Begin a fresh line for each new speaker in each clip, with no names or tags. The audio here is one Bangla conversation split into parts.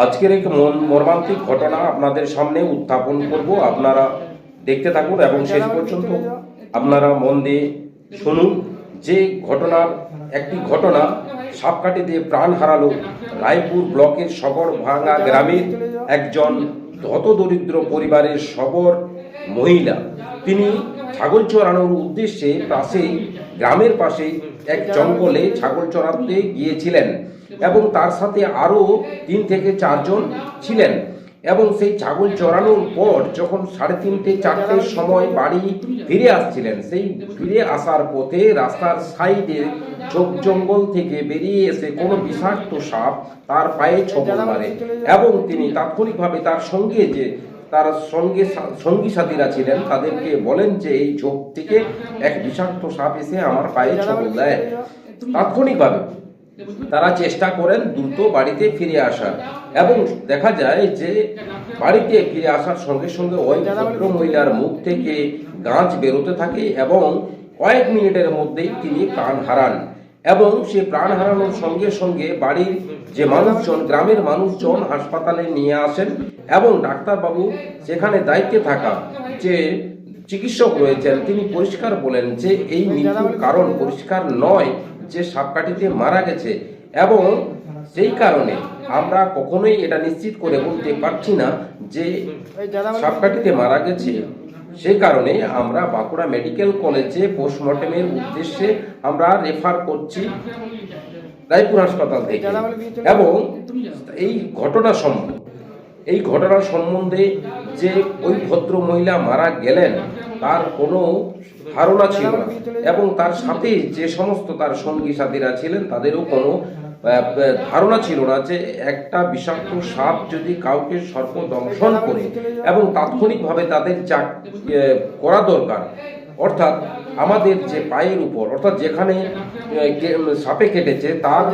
আজকের এক মন- মর্মান্তিক ঘটনা আপনাদের সামনে উত্থাপন করব। আপনারা দেখতে থাকুন এবং শেষ পর্যন্ত আপনারা মন দিয়ে শুনুন। যে ঘটনার একটি ঘটনা সাপকাঠি দিয়ে প্রাণ হারালো রায়পুর ব্লকের সবর ভাঙা গ্রামের একজন হতদরিদ্র পরিবারের সবর মহিলা। তিনি ছাগল চড়ানোর উদ্দেশ্যে পাশেই গ্রামের পাশে এক জঙ্গলে ছাগল চড়াতে গিয়েছিলেন। এবং তার সাথে আরও তিন থেকে চারজন ছিলেন। এবং সেই ছাগল চড়ানোর পর যখন সাড়ে তিনটে চারটের সময় বাড়ি ফিরে আসছিলেন, সেই ফিরে আসার পথে রাস্তার সাইডে ঝোপ জঙ্গল থেকে বেরিয়ে এসে কোনো বিষাক্ত সাপ তার পায়ে ছবল মারে এবং তিনি তাৎক্ষণিকভাবে তার সঙ্গে যে তার সঙ্গে সঙ্গী সাথীরা ছিলেন, তাদেরকে বলেন যে এই ঝোপ থেকে এক বিষাক্ত সাপ এসে আমার পায়ে ছবল দেয়। তাৎক্ষণিকভাবে তারা চেষ্টা করেন দ্রুত বাড়িতে ফিরে আসার। এবং দেখা যায় যে বাড়িতে ফিরে আসার সঙ্গে সঙ্গে ওই ভদ্র মহিলার মুখ থেকে গাছ বেরোতে থাকে এবং কয়েক মিনিটের মধ্যেই তিনি প্রাণ হারান। এবং সে প্রাণ হারানোর সঙ্গে সঙ্গে বাড়ির যে মানুষজন, গ্রামের মানুষজন হাসপাতালে নিয়ে আসেন এবং ডাক্তারবাবু সেখানে দায়িত্বে থাকা যে চিকিৎসক রয়েছেন, তিনি পরিষ্কার বলেন যে এই মৃত্যুর কারণ পরিষ্কার নয় যে সাপকাঠিতে মারা গেছে এবং সেই কারণে আমরা কখনোই এটা নিশ্চিত করে বলতে পারছি না যে সাপকাঠিতে মারা গেছে। সেই কারণে আমরা বাঁকুড়া মেডিকেল কলেজে পোস্টমর্টমের উদ্দেশ্যে আমরা রেফার করছি রায়পুর হাসপাতাল থেকে। এবং এই ঘটনা সম্বন্ধে, এই ঘটনা সম্বন্ধে যে ওই ভদ্র মহিলা মারা গেলেন, তার কোনো ধারণা ছিল না। এবং তার সাথে যে সমস্ত তার সঙ্গী সাথীরা ছিলেন, তাদেরও কোনো ধারণা ছিল না যে একটা বিষাক্ত সাপ যদি কাউকে সর্প দংশন করে, এবং তাৎক্ষণিকভাবে তাদের যা করা দরকার অর্থাৎ আমাদের যে পায়ের উপর অর্থাৎ যেখানে সাপে কেটেছে তার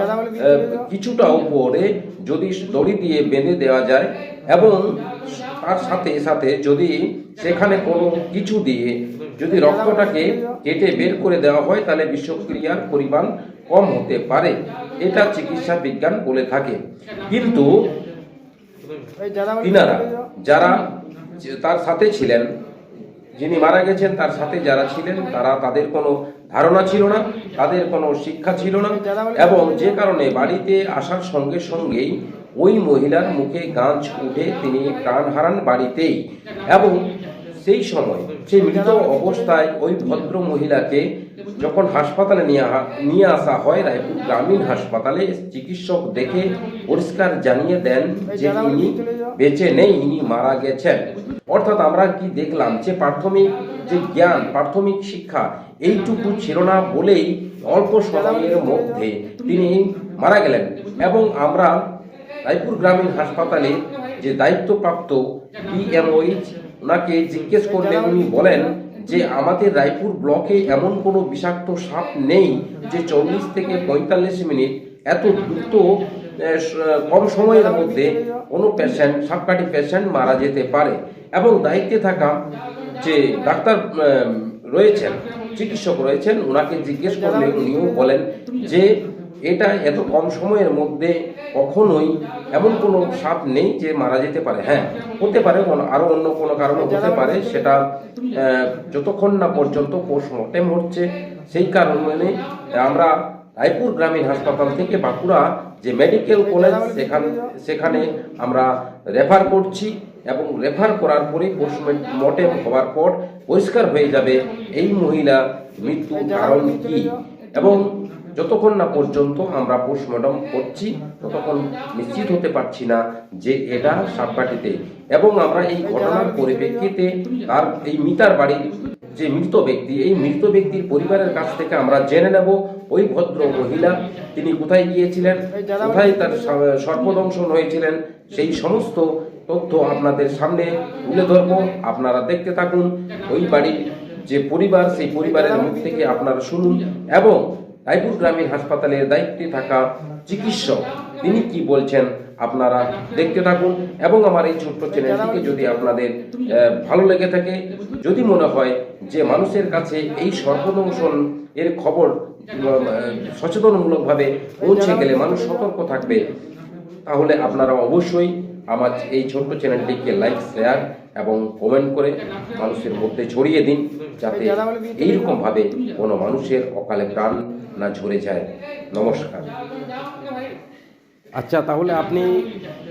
কিছুটা উপরে যদি দড়ি দিয়ে বেঁধে দেওয়া যায় এবং তার সাথে সাথে যদি সেখানে কোনো কিছু দিয়ে যদি রক্তটাকে কেটে বের করে দেওয়া হয় তাহলে বিষক্রিয়ার পরিমাণ কম হতে পারে। এটা চিকিৎসা বিজ্ঞান বলে থাকে। কিন্তু তিনারা যারা তার সাথে ছিলেন যিনি মারা গেছেন, তার সাথে যারা ছিলেন, তারা তাদের কোনো ধারণা ছিল না, তাদের কোনো শিক্ষা ছিল না এবং যে কারণে বাড়িতে আসার সঙ্গে সঙ্গেই ওই মহিলার মুখে গাছ উঠে তিনি প্রাণ হারান বাড়িতেই। এবং সেই সময় সেই মৃত অবস্থায় ওই ভদ্র মহিলাকে যখন হাসপাতালে নিয়ে নিয়ে আসা হয়, রায়পুর গ্রামীণ হাসপাতালে চিকিৎসক দেখে পরিষ্কার জানিয়ে দেন যে ইনি বেঁচে নেই, ইনি মারা গেছেন। অর্থাৎ আমরা কি দেখলাম যে প্রাথমিক যে জ্ঞান, প্রাথমিক শিক্ষা, এইটুকু ছিল না বলেই অল্প সময়ের মধ্যে তিনি মারা গেলেন। এবং আমরা রায়পুর গ্রামীণ হাসপাতালে যে দায়িত্বপ্রাপ্ত পিএমওইচ ওনাকে জিজ্ঞেস করলে উনি বলেন যে, আমাদের রায়পুর ব্লকে এমন কোনো বিষাক্ত সাপ নেই যে চল্লিশ থেকে পঁয়তাল্লিশ মিনিট এত দ্রুত কম সময়ের মধ্যে কোনো পেশেন্ট সাপকাঠি পেশেন্ট মারা যেতে পারে। এবং দায়িত্বে থাকা যে ডাক্তার রয়েছেন চিকিৎসক রয়েছেন ওনাকে জিজ্ঞেস করলে উনিও বলেন যে এটা এত কম সময়ের মধ্যে কখনোই এমন কোনো সাপ নেই যে মারা যেতে পারে। হ্যাঁ হতে পারে আরও অন্য কোনো কারণে হতে পারে সেটা যতক্ষণ না পর্যন্ত পোষ পোস্টমর্টেম হচ্ছে সেই কারণে আমরা রায়পুর গ্রামীণ হাসপাতাল থেকে বাঁকুড়া যে মেডিকেল কলেজ সেখান সেখানে আমরা রেফার করছি এবং রেফার করার পরে পোস্টমর্টেম হওয়ার পর পরিষ্কার হয়ে যাবে এই মহিলা মৃত্যুর কারণ কি? এবং যতক্ষণ না পর্যন্ত আমরা পোস্টমর্টম করছি ততক্ষণ নিশ্চিত হতে পারছি না যে এটা সাপকাঠিতে। এবং আমরা এই ঘটনার পরিপ্রেক্ষিতে তার এই মিতার বাড়ির যে মৃত ব্যক্তি, এই মৃত ব্যক্তির পরিবারের কাছ থেকে আমরা জেনে নেব, ওই ভদ্র মহিলা তিনি কোথায় গিয়েছিলেন, কোথায় তার সা- সর্পদংশন হয়েছিলেন, সেই সমস্ত তথ্য আপনাদের সামনে তুলে ধরবো, আপনারা দেখতে থাকুন, ওই বাড়ির যে পরিবার, সেই পরিবারের মুখ থেকে আপনারা শুনুন এবং রায়পুর গ্রামীণ হাসপাতালের দায়িত্বে থাকা চিকিৎসক, তিনি কি বলছেন আপনারা দেখতে থাকুন এবং আমার এই ছোট্ট চ্যানেলটিকে যদি আপনাদের ভালো লেগে থাকে, যদি মনে হয় যে মানুষের কাছে এই সর্বদংশন এর খবর সচেতনমূলকভাবে পৌঁছে গেলে মানুষ সতর্ক থাকবে, তাহলে আপনারা অবশ্যই আমার এই ছোট্ট চ্যানেলটিকে লাইক, শেয়ার এবং কমেন্ট করে মানুষের মধ্যে ছড়িয়ে দিন, যাতে এইরকমভাবে কোনো মানুষের অকালে প্রাণ না ঝরে যায়। নমস্কার। আচ্ছা তাহলে আপনি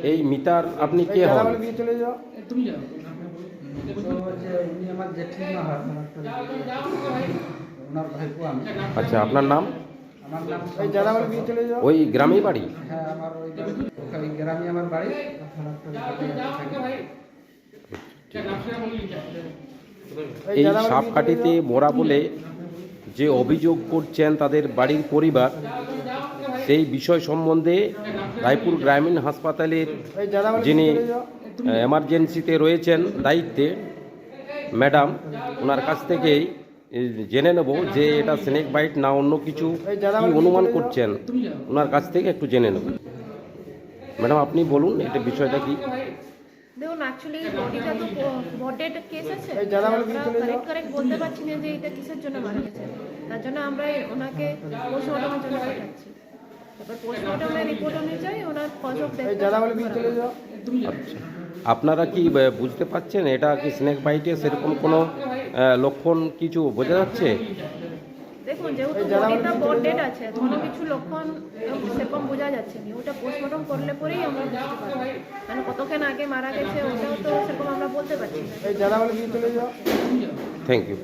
এই মিতার আপনি কে হন?
হয়
আচ্ছা আপনার নাম। ওই
হ্যাঁ আমার ওই গ্রামে। বাড়ি।
এই সাপকাঠিতে মোরা বলে যে অভিযোগ করছেন তাদের বাড়ির পরিবার সেই বিষয় সম্বন্ধে রায়পুর গ্রামীণ হাসপাতালের যিনি এমার্জেন্সিতে রয়েছেন দায়িত্বে ম্যাডাম ওনার কাছ থেকেই জেনে নেব যে এটা স্নেক বাইট না অন্য কিছু কি অনুমান করছেন। ওনার কাছ থেকে একটু জেনে নেব। ম্যাডাম আপনি বলুন এটা বিষয়টা কি?
দেখুন অ্যাকচুয়ালি বডিটা তো বডেড কেস আছে। আমরা কারেক্ট কারেক্ট বলতে পারছি না যে এটা কিসের জন্য মারা গেছে। তার জন্য আমরা ওনাকে পোস্টমর্টমের জন্য পাঠাচ্ছি। তারপর পোস্টমর্টমের রিপোর্ট অনুযায়ী ওনার কজ অফ ডেথ
আচ্ছা। আপনারা কি বুঝতে পাচ্ছেন এটা কি স্নেক বাইটে সেরকম কোনো লক্ষণ কিছু বোঝা যাচ্ছে?
দেখুন যেহেতু বডিটা বডেড আছে কোনো কিছু লক্ষণ সেরকম বোঝা যাচ্ছে না। ওটা পোস্টমর্টম করলে পরেই আমরা বুঝতে পারব। মানে কতক্ষণ আগে মারা গেছে ওটাও তো সেরকম আমরা বলতে পারছি না।
Thank you